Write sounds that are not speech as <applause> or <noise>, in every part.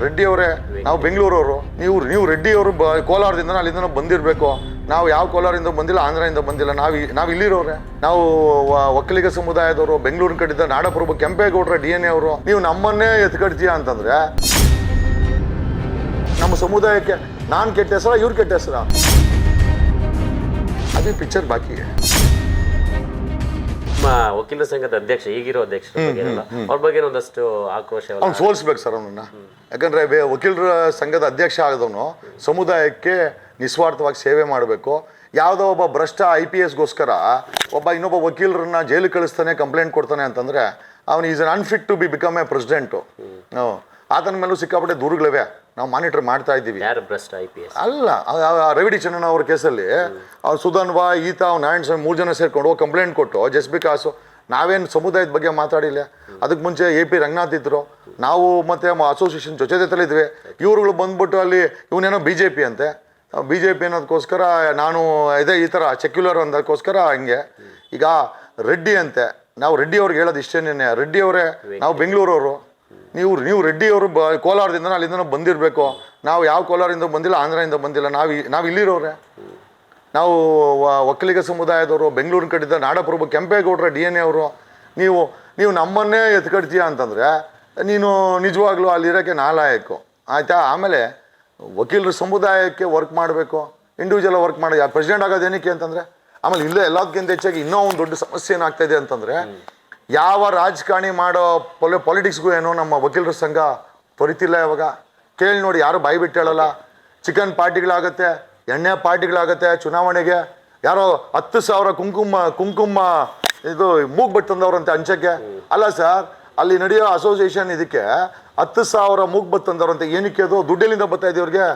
ರೆಡ್ಡಿ ಅವರೇ ನಾವು ಬೆಂಗಳೂರವರು, ನೀವು ನೀವು ರೆಡ್ಡಿ ಅವರು ಕೋಲಾರದಿಂದ ಅಲ್ಲಿಂದ ಬಂದಿರಬೇಕು. ನಾವು ಯಾವ ಕೋಲಾರದಿಂದ ಬಂದಿಲ್ಲ, ಆಂಧ್ರದಿಂದ ಬಂದಿಲ್ಲ. ನಾವು ನಾವು ಇಲ್ಲಿರೋರೆ. ನಾವು ಒಕ್ಕಲಿಗ ಸಮುದಾಯದವರು, ಬೆಂಗಳೂರಿನ ಕಡೆಯಿಂದ ನಾಡಪ್ರಭು ಕೆಂಪೇಗೌಡರ ಡಿ ಎನ್ ಎ ಅವರು, ನೀವು ನಮ್ಮನ್ನೇ ಎತ್ಕಡ್ತೀಯ ಅಂತಂದ್ರೆ, ನಮ್ಮ ಸಮುದಾಯಕ್ಕೆ ನಾನು ಕೆಟ್ಟ ಹೆಸರ, ಇವ್ರು ಕೆಟ್ಟ ಹೆಸರ? ಅದೇ ಪಿಕ್ಚರ್ ಬಾಕಿ ವಕೀಲರ ಸಂಘದ ಅಧ್ಯಕ್ಷ ಈಗಿರೋ ಅಧ್ಯಕ್ಷ ಬಗ್ಗೆ ಅವ್ರ ಬಗ್ಗೆ ಒಂದಷ್ಟು ಆಕ್ರೋಶ ಅವ್ನು ಸೋಲಿಸ್ಬೇಕು ಸರ್ ಅವನನ್ನ. ಯಾಕಂದ್ರೆ ವಕೀಲರ ಸಂಘದ ಅಧ್ಯಕ್ಷ ಆಗದವನು ಸಮುದಾಯಕ್ಕೆ ನಿಸ್ವಾರ್ಥವಾಗಿ ಸೇವೆ ಮಾಡಬೇಕು. ಯಾವುದೋ ಒಬ್ಬ ಭ್ರಷ್ಟ ಐ ಪಿ ಎಸ್ಗೋಸ್ಕರ ಒಬ್ಬ ಇನ್ನೊಬ್ಬ ವಕೀಲರನ್ನ ಜೈಲು ಕಳಿಸ್ತಾನೆ ಕಂಪ್ಲೇಂಟ್ ಕೊಡ್ತಾನೆ ಅಂತಂದ್ರೆ ಅವನು is un unfit to be become a president. ಆತನ ಮೇಲೂ ಸಿಕ್ಕಾಪಟ್ಟೆ ದೂರುಗಳಿವೆ ನಾವು ಮಾನಿಟರ್ ಮಾಡ್ತಾ ಇದ್ದೀವಿ. ಯಾರು ಭ್ರಷ್ಟ ಐ ಅಲ್ಲ ರವಿಡಿ ಚೆನ್ನಣ್ಣ ಅವ್ರ ಕೇಸಲ್ಲಿ ಅವ್ರು ಸುಧನ್ವಾ ಈತ ಅವ್ನು ನಾರಾಯಣ ಸ್ವಾಮಿ ಮೂರು ಜನ ಸೇರ್ಕೊಂಡು ಹೋಗಿ ಕಂಪ್ಲೇಂಟ್ ಕೊಟ್ಟು ಜಸ್ಟ್ ಬಿಕಾಸು ನಾವೇನು ಸಮುದಾಯದ ಬಗ್ಗೆ ಮಾತಾಡಿಲ್ಲ. ಅದಕ್ಕೆ ಮುಂಚೆ ಎ ಪಿ ರಂಗನಾಥ್ ಇದ್ದರು ನಾವು ಮತ್ತೆ ಅಸೋಸಿಯೇಷನ್ ಜೊತೆ ಜೊತೆಲಿದ್ವಿ ಇವ್ರುಗಳು ಬಂದ್ಬಿಟ್ಟು ಅಲ್ಲಿ ಇವನೇನೋ ಬಿ ಜೆ ಪಿ ಅಂತೆ. ಬಿ ಜೆ ಪಿ ಅನ್ನೋದಕ್ಕೋಸ್ಕರ ನಾನು ಇದೇ ಈ ಥರ ಸೆಕ್ಯುಲರ್ ಅನ್ನೋದಕ್ಕೋಸ್ಕರ ಹಂಗೆ. ಈಗ ರೆಡ್ಡಿ ಅಂತೆ. ನಾವು ರೆಡ್ಡಿ ಅವ್ರಿಗೆ ಹೇಳೋದು ಇಷ್ಟೇನೇ ರೆಡ್ಡಿ ಅವರೇ, ನಾವು ಬೆಂಗಳೂರವರು. ನೀವು ನೀವು ರೆಡ್ಡಿ ಅವರು ಬ ಕೋಲಾರದಿಂದ ಅಲ್ಲಿಂದ ಬಂದಿರಬೇಕು. ನಾವು ಯಾವ ಕೋಲಾರದಿಂದ ಬಂದಿಲ್ಲ, ಆಂಧ್ರದಿಂದ ಬಂದಿಲ್ಲ. ನಾವು ನಾವು ಇಲ್ಲಿರೋರೆ. ನಾವು ಒಕ್ಕಲಿಗ ಸಮುದಾಯದವರು, ಬೆಂಗಳೂರಿನ ಕಡೆಯಿಂದ ನಾಡಪ್ರಭು ಕೆಂಪೇಗೌಡರ ಡಿ ಎನ್ ಎ ಅವರು, ನೀವು ನೀವು ನಮ್ಮನ್ನೇ ಎತ್ಕಡ್ತೀಯ ಅಂತಂದರೆ, ನೀನು ನಿಜವಾಗ್ಲೂ ಅಲ್ಲಿರೋಕ್ಕೆ ನಾಲಾಯಕು. ಆಯಿತಾ? ಆಮೇಲೆ ವಕೀಲರ ಸಮುದಾಯಕ್ಕೆ ವರ್ಕ್ ಮಾಡಬೇಕು, ಇಂಡಿವಿಜುವಲ್ ವರ್ಕ್ ಮಾಡಿ ಪ್ರೆಸಿಡೆಂಟ್ ಆಗೋದು ಏನಕ್ಕೆ ಅಂತಂದರೆ, ಆಮೇಲೆ ಇಲ್ಲೇ ಎಲ್ಲದಕ್ಕಿಂತ ಹೆಚ್ಚಾಗಿ ಇನ್ನೂ ಒಂದು ದೊಡ್ಡ ಸಮಸ್ಯೆ ಏನಾಗ್ತಾ ಇದೆ ಅಂತಂದರೆ, ಯಾವ ರಾಜಕಾರಣಿ ಮಾಡೋ ಪೊಲಿ, ಪಾಲಿಟಿಕ್ಸ್ಗೂ ಏನೋ ನಮ್ಮ ವಕೀಲರ ಸಂಘ ತೊರಿತಿಲ್ಲ ಇವಾಗ ಕೇಳಿ ನೋಡಿ, ಯಾರು ಬಾಯಿ ಬಿಟ್ಟು ಹೇಳಲ್ಲ. ಚಿಕನ್ ಪಾರ್ಟಿಗಳಾಗತ್ತೆ ಎಣ್ಣೆ ಪಾರ್ಟಿಗಳಾಗತ್ತೆ, ಚುನಾವಣೆಗೆ. ಯಾರೋ ಹತ್ತು ಸಾವಿರ ಕುಂಕುಮ ಕುಂಕುಮ ಇದು ಮೂಗ್ ಬಟ್ ತಂದವ್ರಂತೆ ಅಂಚಕ್ಕೆ. ಅಲ್ಲ ಸರ್, ಅಲ್ಲಿ ನಡೆಯೋ ಅಸೋಸಿಯೇಷನ್ ಇದಕ್ಕೆ ಹತ್ತು ಸಾವಿರ ಮೂಗ್ ಬತ್ ತಂದವ್ರಂತೆ. ಏನಕ್ಕೆ ಅದು? ದುಡ್ಡೆಲ್ಲಿಂದ ಬರ್ತಾ ಇದೆ ಅವ್ರಿಗೆ?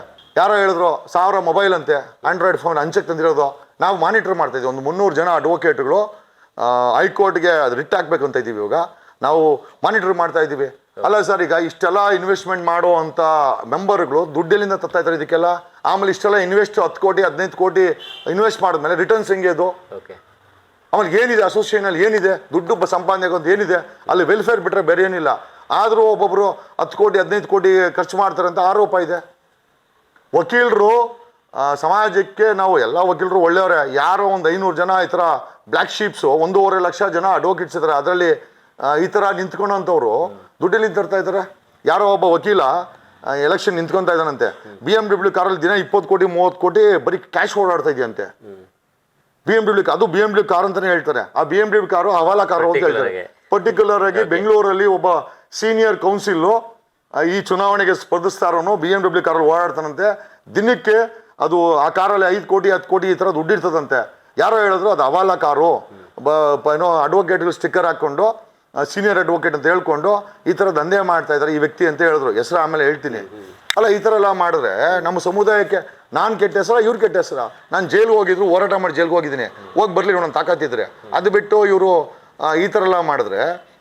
ಯಾರೋ ಹೇಳಿದ್ರು, ಸಾವಿರ ಮೊಬೈಲ್ ಅಂತೆ ಆಂಡ್ರಾಯ್ಡ್ ಫೋನ್ ಅಂಚಕ್ಕೆ ತಂದಿರೋದು. ನಾವು ಮಾನಿಟರ್ ಮಾಡ್ತಾ ಇದ್ದೀವಿ ಒಂದು ಮುನ್ನೂರು ಜನ ಅಡ್ವೊಕೇಟ್ಗಳು ಹೈಕೋರ್ಟ್ಗೆ ಅದು ರಿಟ್ ಹಾಕ್ಬೇಕು ಅಂತ ಇದ್ದೀವಿ ಇವಾಗ. ನಾವು ಮಾನಿಟರ್ ಮಾಡ್ತಾ ಇದ್ದೀವಿ ಅಲ್ಲ ಸರ್ ಈಗ ಇಷ್ಟೆಲ್ಲ ಇನ್ವೆಸ್ಟ್ಮೆಂಟ್ ಮಾಡೋ ಅಂತ ಮೆಂಬರ್ಗಳು ದುಡ್ಡೆಲ್ಲಿಂದ ತತ್ತಾ ಇದ್ದಾರೆ ಇದಕ್ಕೆಲ್ಲ? ಆಮೇಲೆ ಇಷ್ಟೆಲ್ಲ ಇನ್ವೆಸ್ಟ್ ಹತ್ತು ಕೋಟಿ ಹದಿನೈದು ಕೋಟಿ ಇನ್ವೆಸ್ಟ್ ಮಾಡಿದ್ಮೇಲೆ ರಿಟರ್ನ್ಸ್ ಹೆಂಗೆ ಅದು? ಓಕೆ ಆಮೇಲೆ ಏನಿದೆ ಅಸೋಸಿಯೇಷನಲ್ಲಿ ಏನಿದೆ? ದುಡ್ಡು ಸಂಪಾದನೆ ಅಂತ ಒಂದು ಏನಿದೆ? ಅಲ್ಲಿ ವೆಲ್ಫೇರ್ ಬಿಟ್ಟರೆ ಬೇರೆ ಏನಿಲ್ಲ. ಆದರೂ ಒಬ್ಬೊಬ್ಬರು ಹತ್ತು ಕೋಟಿ ಹದಿನೈದು ಕೋಟಿ ಖರ್ಚು ಮಾಡ್ತಾರೆ ಅಂತ ಆರೋಪ ಇದೆ. ವಕೀಲರು ಸಮಾಜಕ್ಕೆ ನಾವು ಎಲ್ಲ ವಕೀಲರು ಒಳ್ಳೆಯವರೇ. ಯಾರೋ ಒಂದು ಐನೂರು ಜನ ಈ ಥರ ಬ್ಲ್ಯಾಕ್ ಶೀಪ್ಸು ಒಂದೂವರೆ ಲಕ್ಷ ಜನ ಅಡ್ವೊಕೇಟ್ಸ್ ಇದ್ದಾರೆ. ಅದರಲ್ಲಿ ಈ ಥರ ನಿಂತ್ಕೊಂಡಂಥವ್ರು ದುಡ್ಡಲ್ಲಿ ತರ್ತಾ ಇದ್ದಾರೆ. ಯಾರೋ ಒಬ್ಬ ವಕೀಲ ಎಲೆಕ್ಷನ್ ನಿಂತ್ಕೊಂತ ಇದ್ದಾನಂತೆ. ಬಿ ಎಂ ಡಬ್ಲ್ಯೂ ಕಾರಲ್ಲಿ ದಿನ ಇಪ್ಪತ್ತು ಕೋಟಿ ಮೂವತ್ತು ಕೋಟಿ ಬರೀ ಕ್ಯಾಶ್ ಓಡಾಡ್ತಾ ಇದೆಯಂತೆ. ಬಿ ಎಂ ಡಬ್ಲ್ಯೂ ಅದು ಬಿ ಎಂ ಡಬ್ಲ್ಯೂ ಕಾರ್ ಅಂತಾನೆ ಹೇಳ್ತಾರೆ. ಆ B M W car hawala car ಅಂತ ಹೇಳ್ತಾರೆ. ಪರ್ಟಿಕ್ಯುಲರ್ ಆಗಿ. ಬೆಂಗಳೂರಲ್ಲಿ ಒಬ್ಬ ಸೀನಿಯರ್ ಕೌನ್ಸಿಲ್ ಈ ಚುನಾವಣೆಗೆ ಸ್ಪರ್ಧಿಸ್ತಾರೋನು ಬಿ ಎಂ ಡಬ್ಲ್ಯೂ ಕಾರಲ್ಲಿ ಓಡಾಡ್ತಾನಂತೆ. ದಿನಕ್ಕೆ ಅದು ಆ ಕಾರಲ್ಲಿ ಐದು ಕೋಟಿ ಹತ್ತು ಕೋಟಿ ಈ ಥರ ದುಡ್ಡು ಇರ್ತದಂತೆ. ಯಾರೋ ಹೇಳಿದ್ರು ಅದು ಹವಾಲಾ ಕಾರು. ಬ ಏನೋ ಅಡ್ವೊಕೇಟ್ಗಳು ಸ್ಟಿಕ್ಕರ್ ಹಾಕ್ಕೊಂಡು ಸೀನಿಯರ್ ಅಡ್ವೊಕೇಟ್ ಅಂತ ಹೇಳ್ಕೊಂಡು ಈ ಥರ ದಂಧೆ ಮಾಡ್ತಾ ಇದ್ದಾರೆ ಈ ವ್ಯಕ್ತಿ ಅಂತ ಹೇಳಿದ್ರು. ಹೆಸರು ಆಮೇಲೆ ಹೇಳ್ತೀನಿ. ಅಲ್ಲ, ಈ ಥರ ಎಲ್ಲ ಮಾಡಿದ್ರೆ ನಮ್ಮ ಸಮುದಾಯಕ್ಕೆ ನಾನು ಕೆಟ್ಟ ಹೆಸರ, ಇವ್ರು ಕೆಟ್ಟ ಹೆಸರ? ನಾನು ಜೈಲ್ಗೆ ಹೋಗಿದ್ರು, ಹೋರಾಟ ಮಾಡಿ ಜೈಲ್ಗೆ ಹೋಗಿದ್ದೀನಿ. ಹೋಗಿ ಬರಲಿ ನನ್ನ ತಾಕತ್ತಿದ್ರೆ. ಅದು ಬಿಟ್ಟು ಇವರು ಈ ಥರ ಎಲ್ಲ ಮಾಡಿದ್ರೆ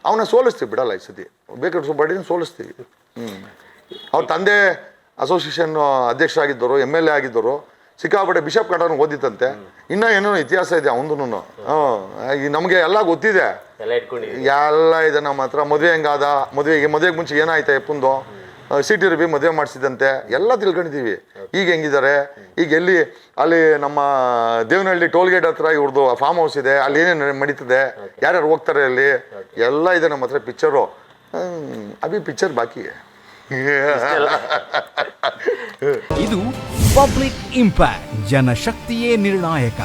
ಅವನ ಸೋಲಿಸ್ತೀವಿ ಬಿಡಲ್ಲ ಈ ಸತಿ. ಬೇಕಾದ್ರೆ ಸುಬ್ಬಾಡಿನ ಸೋಲಿಸ್ತೀವಿ. ಹ್ಞೂ ಅವ್ರ ತಂದೆ ಅಸೋಸಿಯೇಷನ್ ಅಧ್ಯಕ್ಷರಾಗಿದ್ದರು ಎಂ ಎಲ್ ಎ ಆಗಿದ್ದರು ಸಿಕ್ಕಾಪಟ್ಟೆ ಬಿಷಪ್ ಕಟಾನು ಓದಿತ್ತಂತೆ. ಇನ್ನೂ ಏನೋ ಇತಿಹಾಸ ಇದೆ ಅವನದು ಹ್ಞೂ ನಮಗೆ ಎಲ್ಲ ಗೊತ್ತಿದೆ. ಎಲ್ಲ ಇಟ್ಕೊಂಡಿದ್ದೀವಿ ಎಲ್ಲ ಇದೆ ನಮ್ಮ ಹತ್ರ. ಮದುವೆ ಹೆಂಗಾದ? ಮದುವೆಗೆ ಮದುವೆಗೆ ಮುಂಚೆ ಏನಾಯ್ತು ಎಪ್ಪಂದು ಸಿಟಿ ರವಿ ಮದುವೆ ಮಾಡಿಸಿದಂತೆ ಎಲ್ಲ ತಿಳ್ಕೊಂಡಿದ್ದೀವಿ. ಈಗ ಹೆಂಗಿದ್ದಾರೆ? ಈಗ ಎಲ್ಲಿ ಅಲ್ಲಿ ನಮ್ಮ ದೇವನಹಳ್ಳಿ ಟೋಲ್ ಗೇಟ್ ಹತ್ರ ಇವ್ರದ್ದು ಫಾರ್ಮ್ ಹೌಸ್ ಇದೆ. ಅಲ್ಲಿ ಏನೇನು ನಡೀತದೆ? ಯಾರ್ಯಾರು ಹೋಗ್ತಾರೆ ಅಲ್ಲಿ? ಎಲ್ಲ ಇದೆ ನಮ್ಮ ಹತ್ರ ಪಿಕ್ಚರು ಅಭಿ ಪಿಕ್ಚರ್ ಬಾಕಿ. <laughs> ಇದು ಪಬ್ಲಿಕ್ ಇಂಪ್ಯಾಕ್ಟ್ ಜನಶಕ್ತಿಯೇ ನಿರ್ಣಾಯಕ.